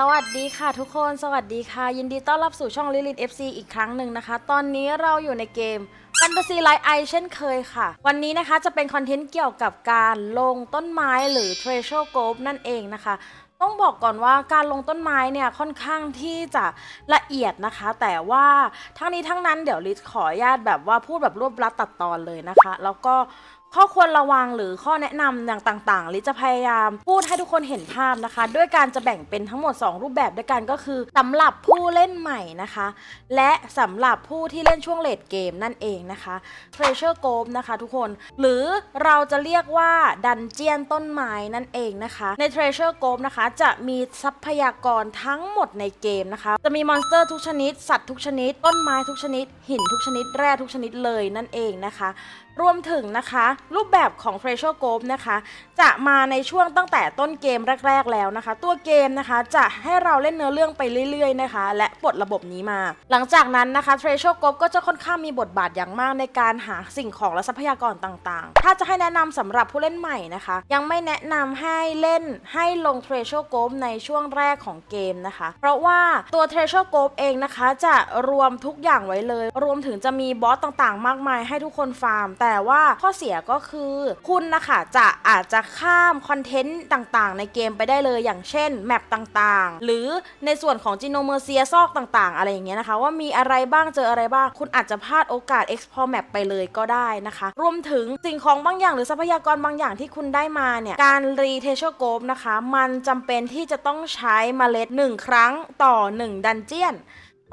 สวัสดีค่ะทุกคนสวัสดีค่ะ ยินดีต้อนรับสู่ช่องลิลิ FC อีกครั้งหนึ่งนะคะ ตอนนี้เราอยู่ในเกม Fantasy Light Eye เช่นเคยค่ะ วันนี้นะคะจะเป็นคอนเทนต์เกี่ยวกับการลงต้นไม้หรือ Treasure Grove นั่นเองนะคะ ต้องบอกก่อนว่าการลงต้นไม้เนี่ยค่อนข้างที่จะละเอียดนะคะ แต่ว่าทั้งนี้ทั้งนั้นเดี๋ยวลิศขออนุญาตแบบว่าพูดแบบรวบรัดตัดตอนเลยนะคะ แล้วก็ ข้อควรระวังหรือข้อแนะนำอย่างต่างๆลิจะพยายามพูดให้ทุกคนเห็นภาพนะคะ ด้วยการจะแบ่งเป็นทั้งหมด 2 รูปแบบด้วยกันก็คือสำหรับผู้เล่นใหม่นะคะ และสำหรับผู้ที่เล่นช่วงเลดเกมนั่นเองนะคะ Treasure Grove นะคะทุกคนหรือเราจะเรียกว่าดันเจียนต้นไม้นั่นเองนะคะ ใน Treasure Grove นะคะจะมีทรัพยากรทั้งหมดในเกมนะคะ จะมีมอนสเตอร์ทุกชนิด สัตว์ทุกชนิด ต้นไม้ทุกชนิด หินทุกชนิดแร่ทุกชนิดเลยนั่นเองนะคะ รวมถึงนะคะ รูปแบบของ Treasure Grove นะคะ จะมาในช่วงตั้งแต่ต้นเกมแรก ๆ แล้วนะคะ ตัวเกมนะคะจะให้เราเล่นเนื้อเรื่องไปเรื่อย ๆ นะคะ และปลดระบบนี้มา หลังจากนั้นนะคะ Treasure Grove ก็จะค่อนข้างมีบทบาทอย่างมากในการหาสิ่งของและทรัพยากรต่างๆ ถ้าจะให้แนะนำสำหรับผู้เล่นใหม่นะคะ ยังไม่แนะนำให้เล่นให้ลง Treasure Grove ในช่วงแรกของเกมนะคะ เพราะว่าตัว Treasure Grove เองนะคะ จะรวมทุกอย่างไว้เลย รวมถึงจะมีบอสต่างๆ มากมายให้ทุกคนฟาร์มแต่ว่าข้อเสียก็คือคุณนะคะจะอาจจะข้ามคอนเทนต์ต่างๆ ในเกมไปได้เลยอย่างเช่นแมปต่างๆ หรือในส่วนของจิโนเมอร์เซียซอกต่างๆ อะไรอย่างเงี้ยนะคะ ว่ามีอะไรบ้างเจออะไรบ้าง คุณอาจจะพลาดโอกาส explore map ไปเลยก็ได้นะคะ รวมถึงสิ่งของบางอย่างหรือทรัพยากรบางอย่างที่คุณได้มาเนี่ย การรีเทชโกบนะคะ มันจำเป็นที่จะต้องใช้เมล็ด 1 ครั้งต่อ 1 ดันเจียน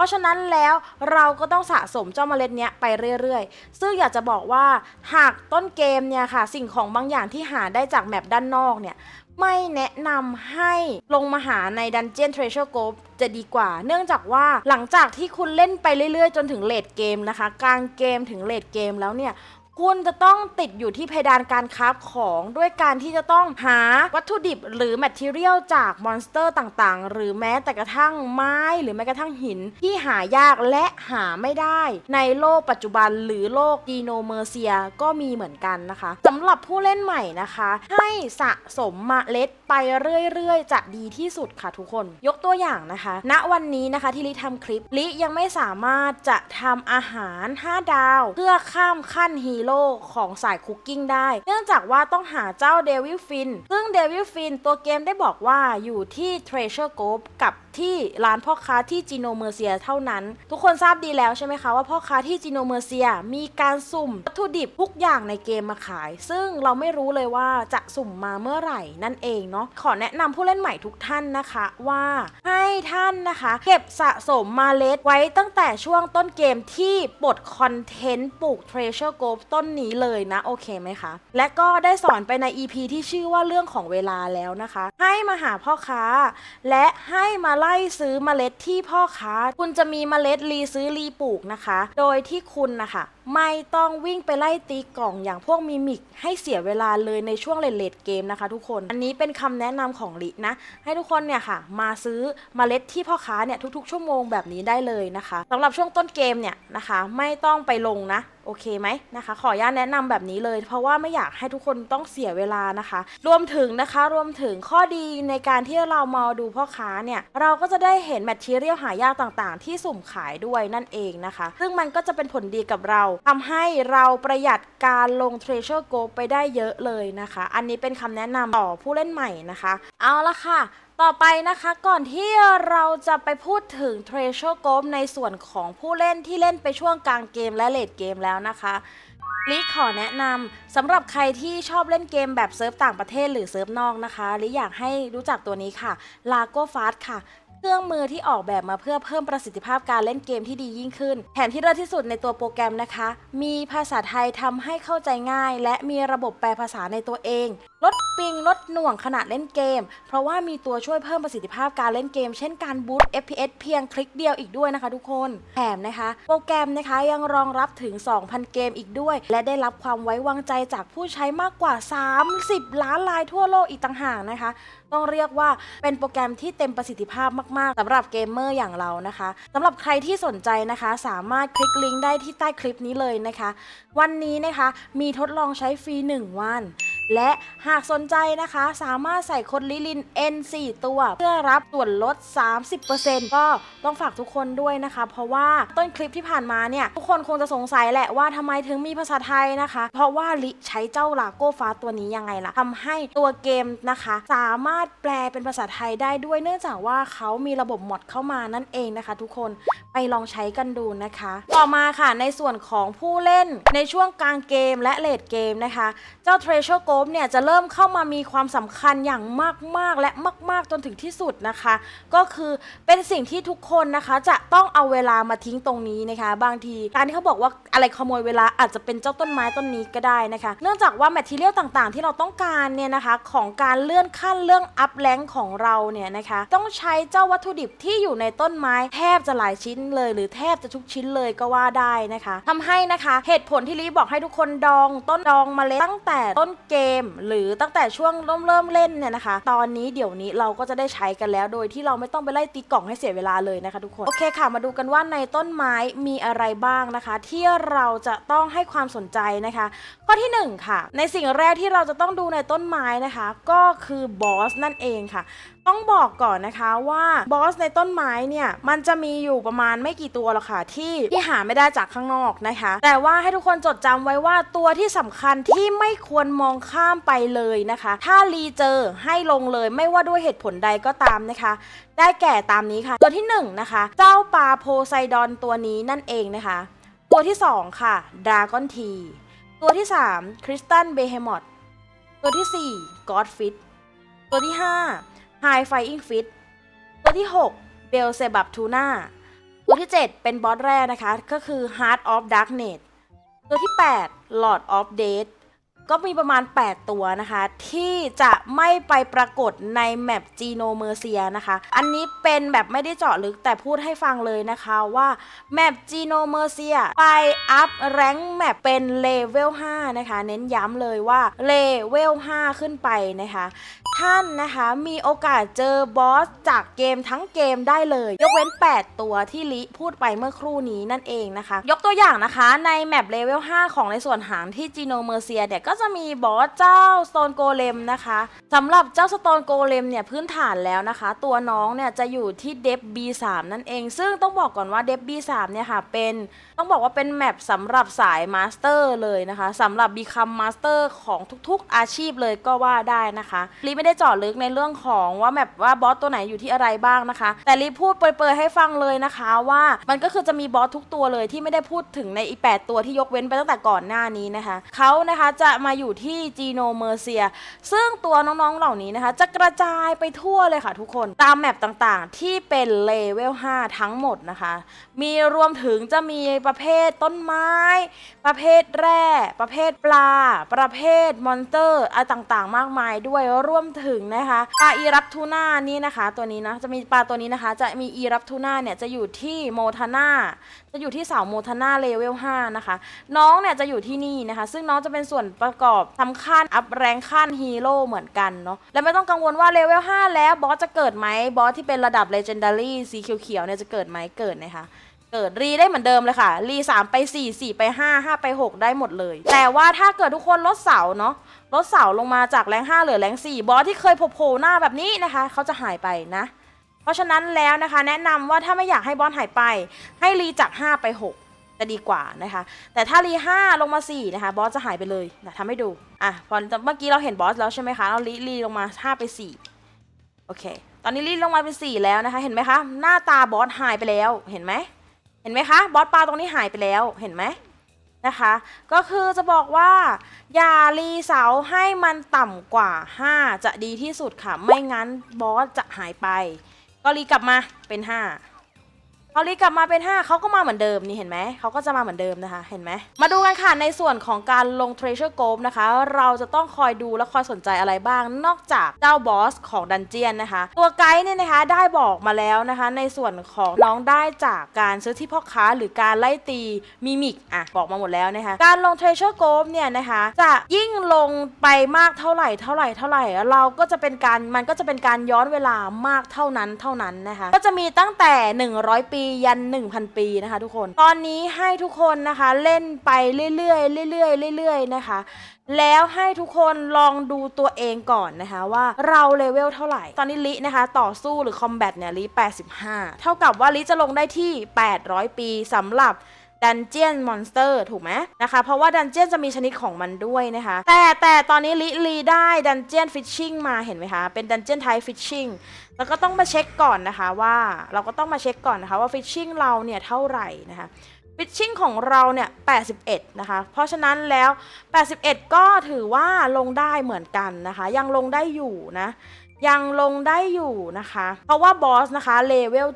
ราะฉะนั้นแล้วเราก็ต้องสะสมเจ้าเมล็ดเนี้ยไปเรื่อยๆ ซึ่งอยากจะบอกว่าหากต้นเกมเนี่ยค่ะ สิ่งของบางอย่างที่หาได้จากแมปด้านนอกเนี่ยไม่แนะนำให้ลงมาหาใน Dungeon Treasure Grove จะดีกว่า เนื่องจากว่าหลังจากที่คุณเล่นไปเรื่อยๆ จนถึงเลดเกมนะคะ กลางเกมถึงเลดเกมแล้วเนี่ย คุณจะต้องติดอยู่ที่เพดานการคราของด้วยการที่จะต้องหาวัตถุดิบหรือแมทเทียลจากมอนสเตอร์ต่างๆ หรือแม้แต่กระทั่งไม้หรือแม้กระทั่งหิน ที่หายากและหาไม่ได้ ในโลกปัจจุบันหรือโลกดีโนเมอร์เซียก็มีเหมือนกันนะคะสำหรับผู้เล่นใหม่นะคะ ให้สะสมเมล็ดไปเรื่อยๆ จะดีที่สุดค่ะทุกคน ยกตัวอย่างนะคะ ณวันนี้นะคะที่ลิทำคลิปลิยังไม่สามารถจะทำอาหาร 5 ดาว เพื่อข้ามขั้นฮีโรของสายคุกกิ้งได้ เนื่องจากว่าต้องหาเจ้าเดวิลฟินซึ่งเดวิลฟินตัวเกมได้บอกว่าอยู่ที่ Treasure Grove กับที่ร้านพ่อค้าที่จีโนเมอร์เซียเท่านั้น ทุกคนทราบดีแล้วใช่ไหมคะว่าพ่อค้าที่จีโนเมอร์เซียมีการสุ่มวัตถุดิบทุกอย่างในเกมมาขาย ซึ่งเราไม่รู้เลยว่าจะสุ่มมาเมื่อไหร่นั่นเองเนาะขอแนะนำผู้เล่นใหม่ทุกท่านนะคะว่าให้ท่านนะคะ เก็บสะสมมาเล็ดไว้ตั้งแต่ช่วงต้นเกมที่ปลดคอนเทนต์ปลูก Treasure Grove ต้นนี้เลยนะโอเคไหมคะ และก็ได้สอนไปใน EP ที่ชื่อว่าเรื่องของเวลาแล้วนะคะ ให้มาหาพ่อค้า และให้มาไล่ซื้อเมล็ดที่พ่อค้า คุณจะมีเมล็ดรีซื้อรีปลูกนะคะ โดยที่คุณนะคะไม่ต้องวิ่งไปไล่ตีกล่องอย่างพวกมิมิกให้เสียเวลาเลยในช่วงเลดเลดเกมนะคะทุกคน อันนี้เป็นคำแนะนำของลินะ ให้ทุกคนเนี่ยค่ะ มาซื้อเมล็ดที่พ่อค้าเนี่ยทุกๆ ชั่วโมงแบบนี้ได้เลยนะคะสำหรับช่วงต้นเกมเนี่ยนะคะ ไม่ต้องไปลงนะโอเคไหมนะคะ ขออนุญาตแนะนำแบบนี้เลย เพราะว่าไม่อยากให้ทุกคนต้องเสียเวลานะคะ รวมถึงนะคะรวมถึงข้อดีในการที่เรามาดูพ่อค้าเนี่ยเราก็จะได้เห็นแมทเทียลหายากต่างๆ ที่สุ่มขายด้วยนั่นเองนะคะ ซึ่งมันก็จะเป็นผลดีกับเราทำให้เราประหยัดการลง Treasure Go ไปได้เยอะเลยนะคะ อันนี้เป็นคำแนะนำต่อผู้เล่นใหม่นะคะ เอาละค่ะต่อไปนะคะก่อนที่เราจะไปพูดถึง Treasure g o v e ในส่วนของผู้เล่นที่เล่นไปช่วงกลางเกมและเลดเกมแล้วนะคะลิขอแนะนำสำหรับใครที่ชอบเล่นเกมแบบเซิร์ฟต่างประเทศหรือเซิร์ฟนอกนะคะลิอยากให้รู้จักตัวนี้ค่ะ Lago Fast ค่ะ เครื่องมือที่ออกแบบมาเพื่อเพิ่มประสิทธิภาพการเล่นเกมที่ดียิ่งขึ้น แถมที่เลิศที่สุดในตัวโปรแกรมนะคะ มีภาษาไทยทำให้เข้าใจง่าย และมีระบบแปลภาษาในตัวเอง ลดปิงลดหน่วงขณะเล่นเกม เพราะว่ามีตัวช่วยเพิ่มประสิทธิภาพการเล่นเกม เช่นการบูต FPS เพียงคลิกเดียวอีกด้วยนะคะทุกคนแถมนะคะ โปรแกรมนะคะยังรองรับถึง 2,000 เกมอีกด้วย และได้รับความไว้วางใจจากผู้ใช้มากกว่า 30 ล้านรายทั่วโลกอีกต่างหากนะคะ ต้องเรียกว่าเป็นโปรแกรมที่เต็มประสิทธิภาพมาก ๆสำหรับเกมเมอร์อย่างเรานะคะสำหรับใครที่สนใจนะคะ สามารถคลิกลิงก์ได้ที่ใต้คลิปนี้เลยนะคะ วันนี้นะคะมีทดลองใช้ฟรี 1 วัน และหากสนใจนะคะ สามารถใส่โคดลิลิน N 4 ตัว เพื่อรับส่วนลด 30%ก็ต้องฝากทุกคนด้วยนะคะ เพราะว่าต้นคลิปที่ผ่านมาเนี่ย ทุกคนคงจะสงสัยแหละว่าทำไมถึงมีภาษาไทยนะคะ เพราะว่าลิใช้เจ้าลาโก้ฟ้าตัวนี้ยังไงล่ะทำให้ตัวเกมนะคะ สามารถแปลเป็นภาษาไทยได้ด้วยเนื่องจากว่าเขามีระบบมอดเข้ามานั่นเองนะคะ ทุกคนไปลองใช้กันดูนะคะ ต่อมาค่ะในส่วนของผู้เล่นในช่วงกลางเกมและเลดเกมนะคะ เจ้า Treasure g o p เนี่ยจะเริ่มเข้ามามีความสำคัญอย่างมากๆและมาก ๆจนถึงที่สุดนะคะ ก็คือเป็นสิ่งที่ทุกคนนะคะจะต้องเอาเวลามาทิ้งตรงนี้นะคะ บางทีการที่เขาบอกว่าอะไรขโมยเวลาอาจจะเป็นเจ้าต้นไม้ต้นนี้ก็ได้นะคะ เนื่องจากว่าแมทเทียลต่างๆ ที่เราต้องการเนี่ยนะคะของการเลื่อนขั้นเรื่องอัพแรงของเราเนี่ยนะคะ ต้องใช้เจ้าวัตถุดิบที่อยู่ในต้นไม้แทบจะหลายชิ้นเลย หรือแทบจะทุกชิ้นเลยก็ว่าได้นะคะทำให้นะคะเหตุผลที่ลีบอกให้ทุกคนดองต้นดองมเมล็ดตั้งแต่ต้นเกม หรือตั้งแต่ช่วงเริ่มเริ่มเล่นเนี่ยนะคะ ตอนนี้เดี๋ยวนี้เราก็จะได้ใช้กันแล้ว โดยที่เราไม่ต้องไปไล่ตีกล่องให้เสียเวลาเลยนะคะทุกคน โอเคค่ะ มาดูกันว่าในต้นไม้มีอะไรบ้างนะคะ ที่เราจะต้องให้ความสนใจนะคะ ข้อที่หนึ่งค่ะ ในสิ่งแรกที่เราจะต้องดูในต้นไม้นะคะ ก็คือบอสนั่นเองค่ะต้องบอกก่อนนะคะว่าบอสในต้นไม้เนี่ยมันจะมีอยู่ประมาณไม่กี่ตัวหรอกค่ะที่ที่หาไม่ได้จากข้างนอกนะคะ แต่ว่าให้ทุกคนจดจำไว้ว่าตัวที่สำคัญที่ไม่ควรมองข้ามไปเลยนะคะ ถ้ารีเจอให้ลงเลยไม่ว่าด้วยเหตุผลใดก็ตามนะคะ ได้แก่ตามนี้ค่ะ ตัวที่หนึ่งนะคะ เจ้าปลาโพไซดอนตัวนี้นั่นเองนะคะ ตัวที่สองค่ะดราก้อนทีตัวที่สามคริสตันเบเฮมอตตัวที่สี่กอดฟิตตัวที่ห้า High Flying Fit ตัวที่ 6 b e l z e b u b Tuna ตัวที่ 7 เป็นบอสแรกนะคะ ก็คือ Heart of Darkness ตัวที่ 8 Lord of Death ก็มีประมาณ 8 ตัวนะคะ ที่จะไม่ไปปรากฏในแมปจีโนเมอร์เซียนะคะ อันนี้เป็นแบบไม่ได้เจาะลึกแต่พูดให้ฟังเลยนะคะว่าแมปจีโนเมอร์เซียไปอัพแรงแมปเป็นเลเวล5นะคะ เน้นย้ำเลยว่าเลเวล5ขึ้นไปนะคะท่านนะคะมีโอกาสเจอบอสจากเกมทั้งเกมได้เลย ยกเว้น 8 ตัวที่ลิพูดไปเมื่อครู่นี้นั่นเองนะคะ ยกตัวอย่างนะคะในแมปเลเวล5ของในส่วนหางที่จีโนเมอร์เซียเนี่ยก็จะมีบอสเจ้าสโตนโกเลมนะคะสำหรับเจ้าสโตนโกเลมเนี่ยพื้นฐานแล้วนะคะ ตัวน้องเนี่ยจะอยู่ที่เดฟ B3 นั่นเอง ซึ่งต้องบอกก่อนว่าเดฟ B3 เนี่ยค่ะเป็นต้องบอกว่าเป็นแมปสำหรับสายมาสเตอร์เลยนะคะสำหรับบีคัมมาสเตอร์ของทุกๆอาชีพเลยก็ว่าได้นะคะลีไม่ได้เจาะลึกในเรื่องของว่าแมปว่าบอสตัวไหนอยู่ที่อะไรบ้างนะคะ แต่ลีพูดเปรยๆให้ฟังเลยนะคะว่ามันก็คือจะมีบอสทุกตัวเลยที่ไม่ได้พูดถึงในอีแปดตัวที่ยกเว้นไปตั้งแต่ก่อนหน้านี้นะคะเขานะคะจะมาอยู่ที่จีโนเมอร์เซีย ซึ่งตัวน้องๆเหล่านี้นะคะ จะกระจายไปทั่วเลยค่ะทุกคนตามแมปต่างๆ ที่เป็นเลเวล 5 ทั้งหมดนะคะ มีรวมถึงจะมีประเภทต้นไม้ ประเภทแร่ ประเภทปลา ประเภทมอนสเตอร์อะไรต่างๆ มากมายด้วยรวมถึงนะคะปลาอีรับทูน่านี่นะคะ ตัวนี้นะจะมีปลาตัวนี้นะคะ จะมีอีรับทูน่าเนี่ยจะอยู่ที่โมทาน่าจะอยู่ที่เสาโมทาน่าเลเวล 5 นะคะ น้องเนี่ยจะอยู่ที่นี่นะคะ ซึ่งน้องจะเป็นส่วนประกอบสำคัญอัพแรงขั้นฮีโร่เหมือนกันเนาะและไม่ต้องกังวลว่าเลเวล5แล้วบอสจะเกิดไหมบอสที่เป็นระดับเลเจนดารี่สีเขียวๆเนี่ยจะเกิดไหมเกิดนะคะเกิดรีได้เหมือนเดิมเลยค่ะ รี 3 ไป 4 4 ไป 5 5 ไป 6 ได้หมดเลย แต่ว่าถ้าเกิดทุกคนลดเสาเนาะลดเสาลงมาจากแรง 5 เหลือแรง 4 บอสที่เคยโผล่หน้าแบบนี้นะคะ เขาจะหายไปนะ เพราะฉะนั้นแล้วนะคะ แนะนำว่าถ้าไม่อยากให้บอสหายไป ให้รีจาก 5 ไป 6 จะดีกว่านะคะ แต่ถ้ารี5ลงมา4นะคะบอสจะหายไปเลยนะทำให้ดู อะพอเมื่อกี้เราเห็นบอสแล้วใช่ไหมคะเรารีรีลงมา 5 ไป 4 โอเค ตอนนี้รีลงมาเป็น 4 แล้วนะคะ เห็นไหมคะ หน้าตาบอสหายไปแล้ว เห็นไหม เห็นไหมคะ บอสปลาตรงนี้หายไปแล้ว เห็นไหมนะคะ ก็คือจะบอกว่า อย่ารีเสาให้มันต่ำกว่า 5 จะดีที่สุดค่ะ ไม่งั้นบอสจะหายไป ก็รีกลับมาเป็น 5 พอรีกลับมาเป็น 5เขาก็มาเหมือนเดิมนี่เห็นไหมเขาก็จะมาเหมือนเดิมนะคะ เห็นไหมมาดูกันค่ะในส่วนของการลง Treasure g o p นะคะ เราจะต้องคอยดูและคอยสนใจอะไรบ้าง นอกจากเจ้าบอสของดันเจียนนะคะ ตัวไกด์เนี่ยนะคะได้บอกมาแล้วนะคะ ในส่วนของน้องได้จากการซื้อที่พ่อค้า หรือการไล่ตีมิมิกอะบอกมาหมดแล้วนะคะ การลง Treasure g o p เนี่ยนะคะ จะยิ่งลงไปมากเท่าไหร่เท่าไหร่เท่าไหร่เราก็จะเป็นการมันก็จะเป็นการย้อนเวลามากเท่านั้นเท่านั้นนะคะ ก็จะมีตั้งแต่ 100 ปีปียัน 1,000 ปีนะคะ ทุกคน ตอนนี้ให้ทุกคนนะคะเล่นไปเรื่อยๆเรื่อยๆเรื่อยๆนะคะ แล้วให้ทุกคนลองดูตัวเองก่อนนะคะว่าเราเลเวลเท่าไหร่ ตอนนี้ลินะคะ ต่อสู้หรือคอมแบทเนี่ยลิ85 เท่ากับว่าลิจะลงได้ที่ 800 ปีสำหรับ ดันเจียนมอนสเตอร์ถูกไหมนะคะ เพราะว่าดันเจียนจะมีชนิดของมันด้วยนะคะ แต่แต่ตอนนี้ลิลีได้ดันเจียนฟิชชิ่งมาเห็นไหมคะ เป็นดันเจียนไทฟิชชิ่งแล้วก็ต้องมาเช็คก่อนนะคะว่าเราก็ต้องมาเช็คก่อนนะคะว่าฟิชชิ่งเราเนี่ยเท่าไหร่นะคะฟิชชิ่งของเราเนี่ย 81 นะคะ เพราะฉะนั้นแล้ว 81 ก็ถือว่าลงได้เหมือนกันนะคะ ยังลงได้อยู่นะ ยังลงได้อยู่นะคะ เพราะว่าบอสนะคะเลเวล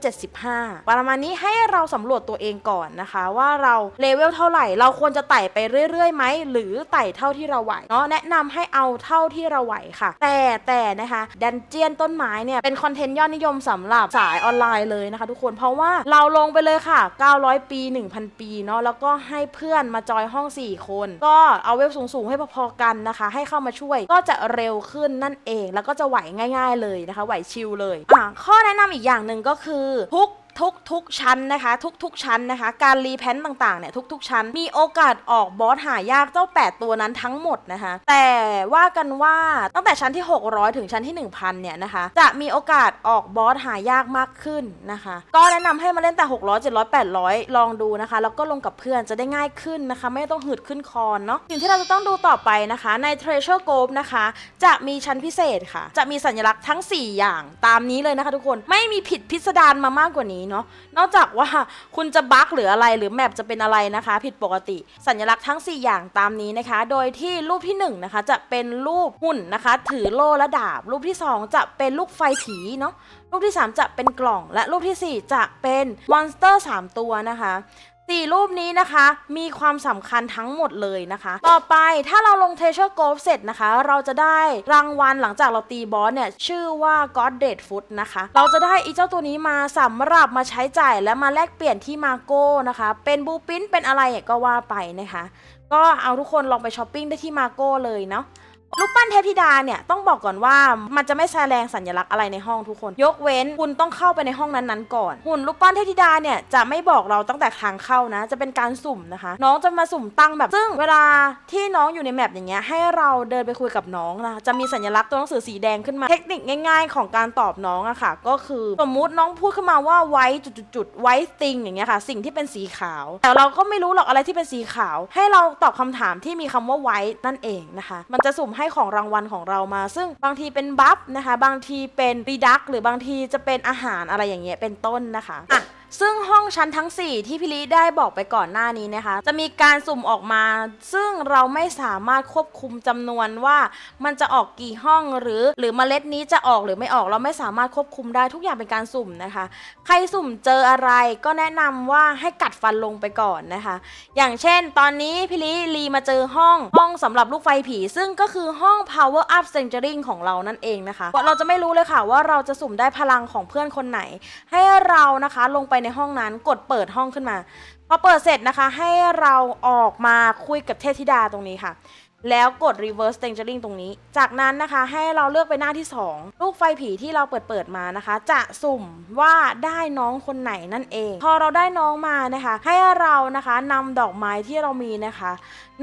75 ประมาณนี้ให้เราสำรวจตัวเองก่อนนะคะ ว่าเราเลเวลเท่าไหร่ เราควรจะไต่ไปเรื่อยๆไหม หรือไต่เท่าที่เราไหวเนาะแนะนำให้เอาเท่าที่เราไหวค่ะ แต่แต่นะคะดันเจียนต้นไม้เนี่ย เป็นคอนเทนต์ยอดนิยมสำหรับสายออนไลน์เลยนะคะทุกคนเพราะว่าเราลงไปเลยค่ะ 900 ปี 1,000 ปีเนาะแล้วก็ให้เพื่อนมาจอยห้อง 4 คน ก็เอาเวลสูงๆให้พอๆกันนะคะ ให้เข้ามาช่วยก็จะเร็วขึ้นนั่นเองแล้วก็จะไหวง่ายๆเลยนะคะไหวชิลเลยอะข้อแนะนำอีกอย่างหนึ่งก็คือทุก ทุกทุกชั้นนะคะ ทุกทุกชั้นนะคะ การรีแพนต์ต่างๆเนี่ยทุกทุกชั้น มีโอกาสออกบอสหายากเจ้า 8 ตัวนั้นทั้งหมดนะคะ แต่ว่ากันว่าตั้งแต่ชั้นที่ 600 ถึงชั้นที่ 1000 เนี่ยนะคะ จะมีโอกาสออกบอสหายากมากขึ้นนะคะ ก็แนะนำให้มาเล่นแต่ 600 700 800 ลองดูนะคะ แล้วก็ลงกับเพื่อนจะได้ง่ายขึ้นนะคะ ไม่ต้องหืดขึ้นคอนเนาะสิ่งที่เราจะต้องดูต่อไปนะคะใน Treasure Grove นะคะ จะมีชั้นพิเศษค่ะ จะมีสัญลักษณ์ทั้ง 4 อย่างตามนี้เลยนะคะ ทุกคนไม่มีผิดพิสดารมามากกว่านี้เนาะนอกจากว่าคุณจะบั๊กหรืออะไรหรือแมปจะเป็นอะไรนะคะ ผิดปกติ สัญลักษณ์ทั้ง 4 อย่างตามนี้นะคะ โดยที่รูปที่1นนะคะจะเป็นรูปหุ่นนะคะ ถือโล่และดาบ รูปที่ 2 จะเป็นลูกไฟผีเนาะรูปที่ 3 จะเป็นกล่องและรูปทีสี่4 จะเป็นมอนสเตอร์ 3 ตัวนะคะ สี่รูปนี้นะคะ มีความสำคัญทั้งหมดเลยนะคะ ต่อไปถ้าเราลง Treasure Grove เสร็จนะคะ เราจะได้รางวัลหลังจากเราตีบอสเนี่ย ชื่อว่า God Dead Food นะคะ เราจะได้อีเจ้าตัวนี้มาสำหรับมาใช้จ่ายและมาแลกเปลี่ยนที่มาโก้นะคะ เป็นบูปินเป็นอะไรก็ว่าไปนะคะ ก็เอาทุกคนลองไปช้อปปิ้งได้ที่มาโก้เลยเนาะ รูปปั้นเทพธิดาเนี่ยต้องบอกก่อนว่ามันจะไม่แสดงสัญลักษณ์อะไรในห้องทุกคน ยกเว้นคุณต้องเข้าไปในห้องนั้นๆก่อน หุ่นรูปปั้นเทพธิดาเนี่ยจะไม่บอกเราตั้งแต่ทางเข้านะ จะเป็นการสุ่มนะคะ น้องจะมาสุ่มตั้งแบบ ซึ่งเวลาที่น้องอยู่ในแมปอย่างเงี้ยให้เราเดินไปคุยกับน้องนะจะมีสัญลักษณ์ตัวหนังสือสีแดงขึ้นมาเทคนิคง่าย ๆ ของการตอบน้องอะค่ะ ก็คือสมมุติน้องพูดขึ้นมาว่าไว้จุดๆไว้ติงอย่างเงี้ยค่ะ สิ่งที่เป็นสีขาว แต่เราก็ไม่รู้หรอกอะไรที่เป็นสีขาว ให้เราตอบคำถามที่มีคำว่าไว้นั่นเองนะคะ มันจะสุ่มให้ของรางวัลของเรามา ซึ่งบางทีเป็นบัฟนะคะ บางทีเป็นรีดักหรือบางทีจะเป็นอาหารอะไรอย่างเงี้ยเป็นต้นนะคะอะ ซึ่งห้องชั้นทั้ง 4 ที่พี่ลิได้บอกไปก่อนหน้านี้นะคะ จะมีการสุ่มออกมา ซึ่งเราไม่สามารถควบคุมจำนวนว่ามันจะออกกี่ห้องหรือ หรือเมล็ดนี้จะออกหรือไม่ออกเราไม่สามารถควบคุมได้ทุกอย่างเป็นการสุ่มนะคะ ใครสุ่มเจออะไรก็แนะนำว่าให้กัดฟันลงไปก่อนนะคะ อย่างเช่น ตอนนี้พี่ลิลีมาเจอห้องห้องสำหรับลูกไฟผี ซึ่งก็คือห้อง power up centering ของเรานั่นเองนะคะเราจะไม่รู้เลยค่ะว่าเราจะสุ่มได้พลังของเพื่อนคนไหน ให้เรานะคะลงไปในห้องนั้นกดเปิดห้องขึ้นมา พอเปิดเสร็จนะคะ ให้เราออกมาคุยกับเทพธิดาตรงนี้ค่ะ แล้วกด reverse tangering ตรงนี้ จากนั้นนะคะให้เราเลือกไปหน้าที่ 2 ลูกไฟผีที่เราเปิดเปิดมานะคะ จะสุ่มว่าได้น้องคนไหนนั่นเอง พอเราได้น้องมานะคะ ให้เรานะคะนำดอกไม้ที่เรามีนะคะ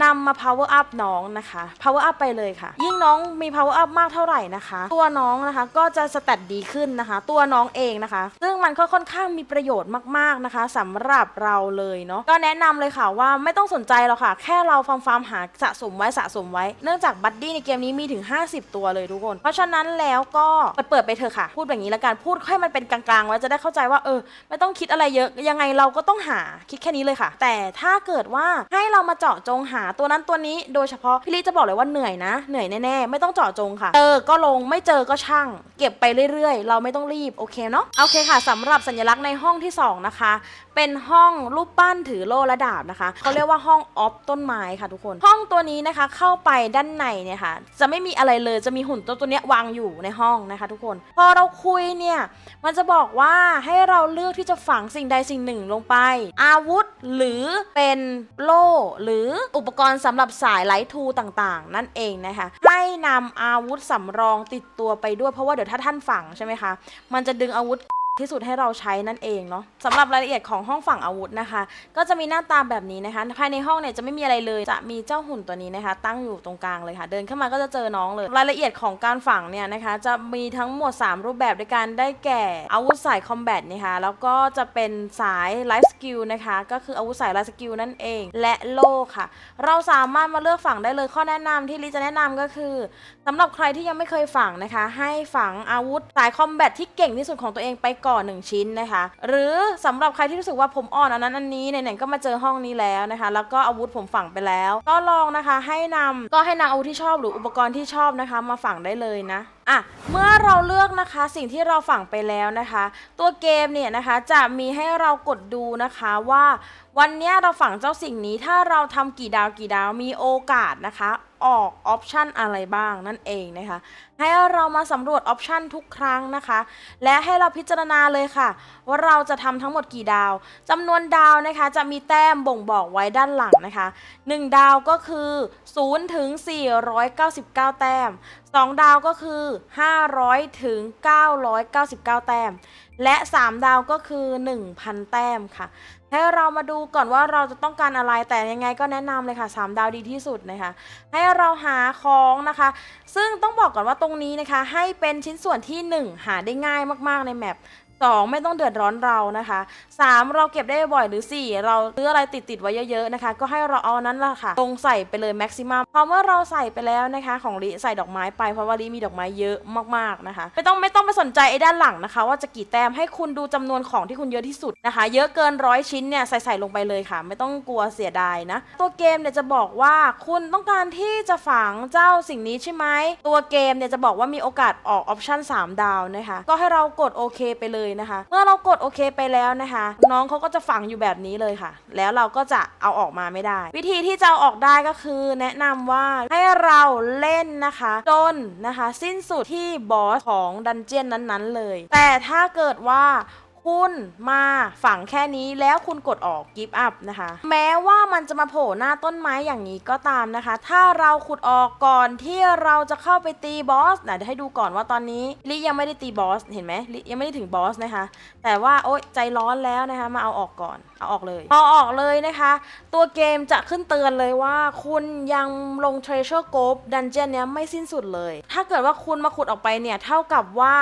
นำมา power up น้องนะคะ power up ไปเลยค่ะ ยิ่งน้องมี power up มากเท่าไหร่นะคะ ตัวน้องนะคะก็จะสแตทดีขึ้นนะคะ ตัวน้องเองนะคะ ซึ่งมันก็ค่อนข้างมีประโยชน์มากๆนะคะสำหรับเราเลยเนาะก็แนะนำเลยค่ะว่าไม่ต้องสนใจหรอกค่ะ แค่เราฟาร์มฟาร์มหาสะสมไว้สะสมไว้ เนื่องจากบัดดี้ในเกมนี้มีถึง 50 ตัวเลยทุกคน เพราะฉะนั้นแล้วก็เปิดเปิดไปเถอะค่ะ พูดแบบนี้แล้วกัน พูดให้มันเป็นกลางๆไว้จะได้เข้าใจว่าเออ ไม่ต้องคิดอะไรเยอะ ยังไงเราก็ต้องหา คิดแค่นี้เลยค่ะ แต่ถ้าเกิดว่าให้เรามาเจาะจงหาตัวนั้นตัวนี้ โดยเฉพาะพี่ลิจะบอกเลยว่าเหนื่อยนะ เหนื่อยแน่ๆ ไม่ต้องเจาะจงค่ะ เจอก็ลง ไม่เจอก็ช่าง เก็บไปเรื่อยๆ เราไม่ต้องรีบ โอเคเนาะ โอเคค่ะสำหรับสัญลักษณ์ในห้องที่สองนะคะเป็นห้องรูปปั้นถือโล่และดาบนะคะเขาเรียกว่าห้องออฟต้นไม้ค่ะทุกคน ห้องตัวนี้นะคะเข้าไปด้านในเนี่ยค่ะ จะไม่มีอะไรเลยจะมีหุ่นตัวตัวนี้วางอยู่ในห้องนะคะ ทุกคน พอเราคุยเนี่ยมันจะบอกว่าให้เราเลือกที่จะฝังสิ่งใดสิ่งหนึ่งลงไป อาวุธหรือเป็นโล่หรืออุปกรณ์สำหรับสายไลท์ทูต่างๆ นั่นเองนะคะ ให้นำอาวุธสำรองติดตัวไปด้วยเพราะว่าเดี๋ยวถ้าท่านฝังใช่ไหมคะ มันจะดึงอาวุธ ที่สุดให้เราใช้นั่นเองเนาะสำหรับรายละเอียดของห้องฝั่งอาวุธนะคะ ก็จะมีหน้าตาแบบนี้นะคะ ภายในห้องเนี่ยจะไม่มีอะไรเลย จะมีเจ้าหุ่นตัวนี้นะคะ ตั้งอยู่ตรงกลางเลยค่ะ เดินเข้ามาก็จะเจอน้องเลย รายละเอียดของการฝังเนี่ยนะคะ จะมีทั้งหมด 3 รูปแบบด้วยกันได้แก่อาวุธสายคอมแบทนะคะแล้วก็จะเป็นสายไลฟ์สกิลนะคะ ก็คืออาวุธสายไลฟ์สกิลนั่นเอง และโล่ค่ะ เราสามารถมาเลือกฝังได้เลยข้อแนะนำที่ลิจะแนะนำก็คือสำหรับใครที่ยังไม่เคยฝังนะคะ ให้ฝังอาวุธสายคอมแบทที่เก่งที่สุดของตัวเองไปก่อนหนึ่งชิ้นนะคะ หรือสำหรับใครที่รู้สึกว่าผมอ่อนอันนั้นอันนี้ไหนๆก็มาเจอห้องนี้แล้วนะคะ แล้วก็อาวุธผมฝังไปแล้ว ก็ลองนะคะให้นำก็ให้นำอาวุธที่ชอบหรืออุปกรณ์ที่ชอบนะคะ มาฝังได้เลยนะอะเมื่อเราเลือกนะคะสิ่งที่เราฝังไปแล้วนะคะ ตัวเกมเนี่ยนะคะจะมีให้เรากดดูนะคะว่า วันนี้เราฝังเจ้าสิ่งนี้ถ้าเราทำกี่ดาวกี่ดาวมีโอกาสนะคะออกออปชันอะไรบ้างนั่นเองนะคะ ให้เรามาสำรวจออปชันทุกครั้งนะคะ และให้เราพิจารณาเลยค่ะ ว่าเราจะทำทั้งหมดกี่ดาวจำนวนดาวนะคะจะมีแต้มบ่งบอกไว้ด้านหลังนะคะ 1 ดาวก็คือ0ถึง499 แต้ม 2 ดาวก็คือ 500 ถึง 999 แต้ม และ 3 ดาวก็คือ 1,000 แต้มค่ะ ให้เรามาดูก่อนว่าเราจะต้องการอะไรแต่ยังไงก็แนะนำเลยค่ะ 3 ดาวดีที่สุดนะคะ ให้เราหาของนะคะ ซึ่งต้องบอกก่อนว่าตรงนี้นะคะ ให้เป็นชิ้นส่วนที่ 1 หาได้ง่ายมากๆในแมป 2 ไม่ต้องเดือดร้อนเรานะคะ 3 เราเก็บได้บ่อยหรือ 4 เราซื้ออะไรติดติดไว้เยอะๆนะคะ ก็ให้เราเอานั้นละค่ะลงใส่ไปเลยแม็กซิมัมพอเมื่อเราใส่ไปแล้วนะคะ ของลิใส่ดอกไม้ไปเพราะว่าลิมีดอกไม้เยอะมากๆนะคะ ไม่ต้องไม่ต้องไปสนใจไอ้ด้านหลังนะคะ ว่าจะกี่แต้มให้คุณดูจำนวนของที่คุณเยอะที่สุดนะคะ เยอะเกินร้อยชิ้นเนี่ยใส่ใส่ลงไปเลยค่ะ ไม่ต้องกลัวเสียดายนะ ตัวเกมเนี่ยจะบอกว่าคุณต้องการที่จะฝังเจ้าสิ่งนี้ใช่ไหมตัวเกมเนี่ยจะบอกว่ามีโอกาสออกออปชั่น3 ดาวนะคะ ก็ให้เรากดโอเคไปเลยนะคะ เมื่อเรากดโอเคไปแล้วนะคะ น้องเขาก็จะฝังอยู่แบบนี้เลยค่ะ แล้วเราก็จะเอาออกมาไม่ได้ วิธีที่จะเอาออกได้ก็คือ แนะนำว่าให้เราเล่นนะคะจนนะคะ สิ้นสุดที่บอสของดันเจียนนั้นๆเลย แต่ถ้าเกิดว่า คุณมาฝังแค่นี้แล้วคุณกดออกกิฟต์อัพนะคะ แม้ว่ามันจะมาโผล่หน้าต้นไม้อย่างนี้ก็ตามนะคะ ถ้าเราขุดออกก่อนที่เราจะเข้าไปตีบอสนะเดี๋ยวให้ดูก่อนว่าตอนนี้ลิยังไม่ได้ตีบอสเห็นไหมลิยังไม่ได้ถึงบอสนะคะ แต่ว่าโอ๊ยใจร้อนแล้วนะคะ มาเอาออกก่อน เอาออกเลยพอาออกเลยนะคะ ตัวเกมจะขึ้นเตือนเลยว่า คุณยังลง Treasure Cove Dungeon เนี้ยไม่สิ้นสุดเลย ถ้าเกิดว่าคุณมาขุดออกไปเนี่ย เท่ากับว่า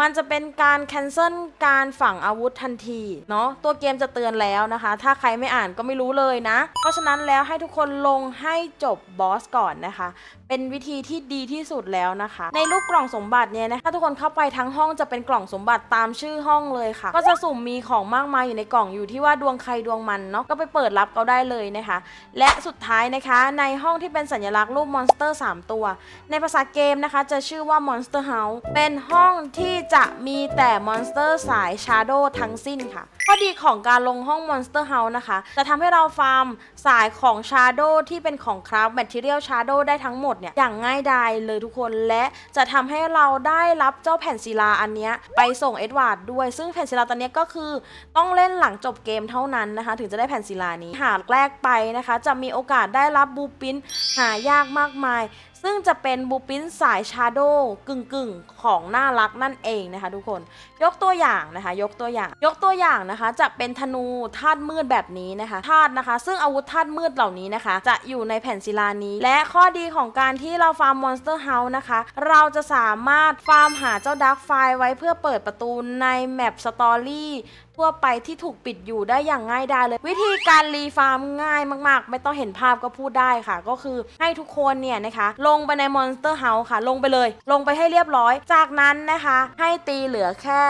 มันจะเป็นการ cancel การฝังอาวุธทันทีเนาะตัวเกมจะเตือนแล้วนะคะ ถ้าใครไม่อ่านก็ไม่รู้เลยนะ เพราะฉะนั้นแล้วให้ทุกคนลงให้จบบอสก่อนนะคะ เป็นวิธีที่ดีที่สุดแล้วนะคะ ในรูปกล่องสมบัติเนี่ยนะถ้าทุกคนเข้าไปทั้งห้องจะเป็นกล่องสมบัติตามชื่อห้องเลยค่ะ ก็จะสุ่มมีของมากมายอยู่ในกล่องอยู่ที่ว่าดวงใครดวงมันเนาะก็ไปเปิดรับเขาได้เลยนะคะ และสุดท้ายนะคะในห้องที่เป็นสัญลักษณ์รูปมอนสเตอร์ 3 ตัว ในภาษาเกมนะคะจะชื่อว่า Monster House เป็นห้องที่จะมีแต่มอนสเตอร์สาย Shadow ทั้งสิ้นค่ะ ข้อดีของการลงห้อง Monster House นะคะ จะทำให้เราฟาร์มสายของ Shadow ที่เป็นของคราฟ Material Shadow ได้ทั้งหมดเนี่ย อย่างง่ายดายเลยทุกคนและจะทำให้เราได้รับเจ้าแผ่นศิลาอันนี้ไปส่งเอ็ดวาร์ดด้วย ซึ่งแผ่นศิลาตัวนี้ก็คือต้องเล่นหลังจบเกมเท่านั้นนะคะ ถึงจะได้แผ่นศิลานี้หากแรกไปนะคะ จะมีโอกาสได้รับบูปินหายากมากมาย ซึ่งจะเป็นบูปินสายชาโดว์กึ่งกึ่งๆของน่ารักนั่นเองนะคะทุกคน ยกตัวอย่างนะคะ ยกตัวอย่าง ยกตัวอย่างนะคะ จะเป็นธนูธาตุมืดแบบนี้นะคะธาตุนะคะ ซึ่งอาวุธธาตุมืดเหล่านี้นะคะ จะอยู่ในแผ่นศิลานี้ และข้อดีของการที่เราฟาร์มมอนสเตอร์เฮาส์นะคะ เราจะสามารถฟาร์มหาเจ้าดักไฟไว้เพื่อเปิดประตูในแมปสตอรี่ ทั่วไปที่ถูกปิดอยู่ได้อย่างง่ายดายเลย วิธีการรีฟาร์มง่ายมากๆ ไม่ต้องเห็นภาพก็พูดได้ค่ะ ก็คือให้ทุกคนเนี่ยนะคะ ลงไปในมอนสเตอร์เฮาส์ค่ะ ลงไปเลย ลงไปให้เรียบร้อย จากนั้นนะคะ ให้ตีเหลือแค่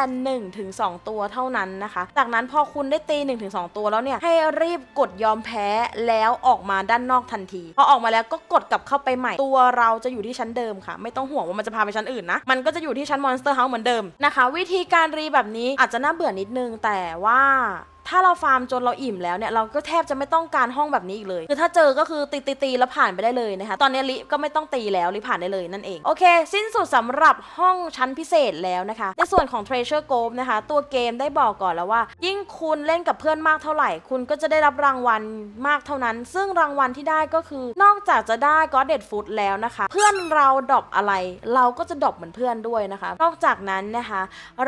1-2ถึง2ตัวเท่านั้นนะคะ จากนั้นพอคุณได้ตี1-2ตัวแล้วเนี่ยให้รีบกดยอมแพ้แล้วออกมาด้านนอกทันทีพอออกมาแล้วก็กดกลับเข้าไปใหม่ ตัวเราจะอยู่ที่ชั้นเดิมค่ะ ไม่ต้องห่วงว่ามันจะพาไปชั้นอื่นนะมันก็จะอยู่ที่ชั้นมอนสเตอร์เฮาส์เหมือนเดิมนะคะ วิธีการรีแบบนี้อาจจะน่าเบื่อนิดนึงแต่ว่า ถ้าเราฟาร์มจนเราอิ่มแล้วเนี่ยเราก็แทบจะไม่ต้องการห้องแบบนี้อีกเลยคือถ้าเจอก็คือตีตีตีแล้วผ่านไปได้เลยนะคะ ตอนนี้ลิก็ไม่ต้องตีแล้วลิผ่านได้เลยนั่นเองโอเค สิ้นสุดสำหรับห้องชั้นพิเศษแล้วนะคะ ในส่วนของ Treasure Grove นะคะ ตัวเกมได้บอกก่อนแล้วว่า ยิ่งคุณเล่นกับเพื่อนมากเท่าไหร่ คุณก็จะได้รับรางวัลมากเท่านั้น ซึ่งรางวัลที่ได้ก็คือนอกจากจะได้ God d e a d Food แล้วนะคะ เพื่อนเราดรอปอะไร เราก็จะดรอปเหมือนเพื่อนด้วยนะคะ นอกจากนั้นนะคะ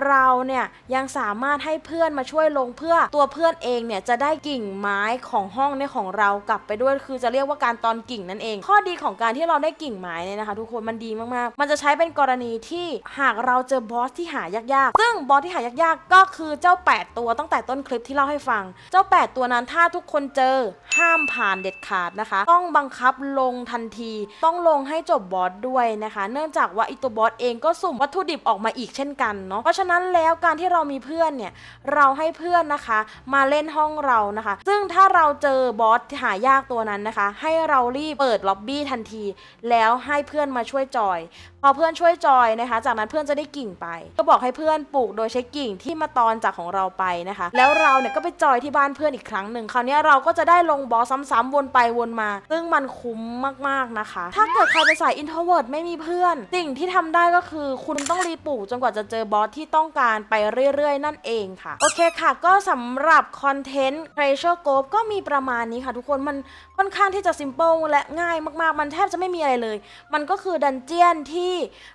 เราเนี่ยยังสามารถให้เพื่อนมาช่วยลงเพื่อตัวเพื่อนเองเนี่ยจะได้กิ่งไม้ของห้องเนี่ยของเรากลับไปด้วยคือจะเรียกว่าการตอนกิ่งนั่นเอง ข้อดีของการที่เราได้กิ่งไม้เนี่ยนะคะ ทุกคนมันดีมากๆ มันจะใช้เป็นกรณีที่หากเราเจอบอสที่หายากๆ ซึ่งบอสที่หายากๆ ก็คือเจ้า 8 ตัวตั้งแต่ต้นคลิปที่เล่าให้ฟัง เจ้า 8 ตัวนั้นถ้าทุกคนเจอห้ามผ่านเด็ดขาดนะคะ ต้องบังคับลงทันที ต้องลงให้จบบอสด้วยนะคะ เนื่องจากว่าอีตัวบอสเองก็สุ่มวัตถุดิบออกมาอีกเช่นกันเนาะเพราะฉะนั้นแล้วการที่เรามีเพื่อนเนี่ยเราให้เพื่อนนะคะมาเล่นห้องเรานะคะ ซึ่งถ้าเราเจอบอสหายากตัวนั้นนะคะ ให้เรารีบเปิดล็อบบี้ทันที แล้วให้เพื่อนมาช่วยจอย พอเพื่อนช่วยจอยนะคะ จากนั้นเพื่อนจะได้กิ่งไป ก็บอกให้เพื่อนปลูกโดยใช้กิ่งที่มาตอนจากของเราไปนะคะ แล้วเราเนี่ยก็ไปจอยที่บ้านเพื่อนอีกครั้งหนึ่งคราวนี้เราก็จะได้ลงบอสซ้ำๆวนไปวนมา ซึ่งมันคุ้มมากๆนะคะ ถ้าเกิดใครเป็นสาย introvert ไม่มีเพื่อน สิ่งที่ทำได้ก็คือคุณต้องรีปลูกจนกว่าจะเจอบอสที่ต้องการไปเรื่อยๆ นั่นเองค่ะ โอเคค่ะ ก็สำหรับคอนเทนต์ Treasure Grove ก็มีประมาณนี้ค่ะ ทุกคนมันค่อนข้างที่จะ simple และง่ายมากๆ มันแทบจะไม่มีอะไรเลย มันก็คือดันเจียนที่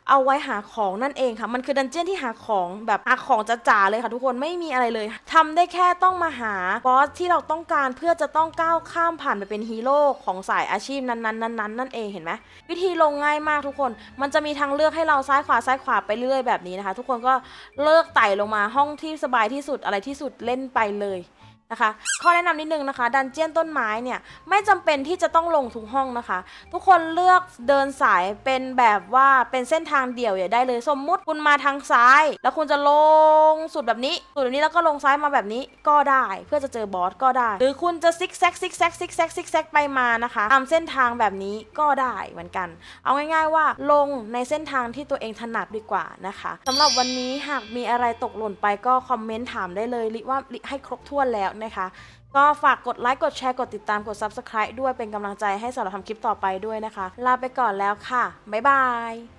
เอาไว้หาของนั่นเองค่ะ มันคือดันเจียนที่หาของแบบหาของจ๋าๆเลยค่ะทุกคนไม่มีอะไรเลยทำได้แค่ต้องมาหาบอสที่เราต้องการเพื่อจะต้องก้าวข้ามผ่านไปเป็นฮีโร่ของสายอาชีพนั้นๆนั้นๆนั่นเองเห็นไหมวิธีลงง่ายมากทุกคน มันจะมีทางเลือกให้เราซ้ายขวาซ้ายขวาไปเรื่อยแบบนี้นะคะ ทุกคนก็เลิกไต่ลงมาห้องที่สบายที่สุดอะไรที่สุดเล่นไปเลย นะคะข้อแนะนำนิดนึงนะคะ ดันเจียนต้นไม้เนี่ยไม่จำเป็นที่จะต้องลงทุกห้องนะคะ ทุกคนเลือกเดินสายเป็นแบบว่าเป็นเส้นทางเดี่ยวอย่าได้เลย สมมุติคุณมาทางซ้าย แล้วคุณจะลงสุดแบบนี้สุดแบบนี้แล้วก็ลงซ้ายมาแบบนี้ก็ได้ เพื่อจะเจอบอสก็ได้ หรือคุณจะซิกแซกซิกแซกซิกแซกซิกแซกไปมานะคะตามเส้นทางแบบนี้ก็ได้เหมือนกัน เอาง่ายๆว่าลงในเส้นทางที่ตัวเองถนัดดีกว่านะคะสำหรับวันนี้หากมีอะไรตกหล่นไปก็คอมเมนต์ถามได้เลยลิว่าลิให้ครบถ้วนแล้วนะคะ ก็ฝากกดไลค์กดแชร์กดติดตามกด Subscribe ด้วยเป็นกำลังใจให้สำหรับทำคลิปต่อไปด้วยนะคะ ลาไปก่อนแล้วค่ะ บ๊ายบาย